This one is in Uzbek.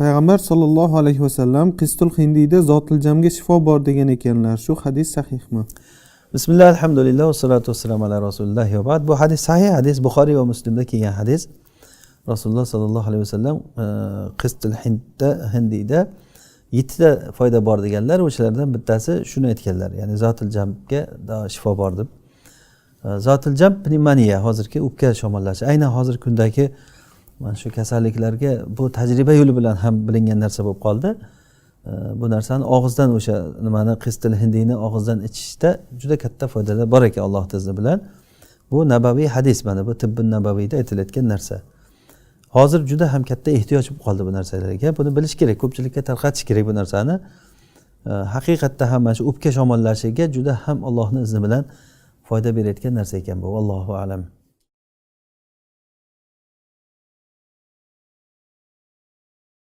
payg'ambar sollallohu alayhi vasallam qistul hindiyda zotiljamga shifo bor degan ekanlar. Shu hadis sahihmi? Bismillah alhamdulillah vassalatu vassalamu ala rasulilloh va bu hadis sahih hadis buxoriy va muslimda kelgan hadis. Rasululloh sollallohu alayhi vasallam e, qistul hindda hindiyda yettita foyda bor deganlar o'shalardan bittasi shuni aytganlar. Ya'ni zotil jamga shifo bor deb. E, Zotiljam zotil jam pnevmoniya hozirgi o'pka shamollashi aynan hozirgi kundagi mana shu kasalliklarga bu tajriba yo'li bilan ham bilingan narsa bo'lib qoldi. Bu narsani og'izdan o'sha nimani qistil hindiyni og'izdan ichishda juda katta foydalar bor ekan alloh izni bilan. Bu nabaviy hadis mana bu tibbi nabaviyda aytilayotgan narsa. Hozir juda ham katta ehtiyoj bo'lib qoldi bu narsalarga. Buni bilish kerak ko'pchilikka tarqatish kerak bu narsani. Haqiqatda ham mana shu o'pka shamollashiga juda ham allohni izni bilan foyda berayotgan narsa ekan bu. Allohu alam.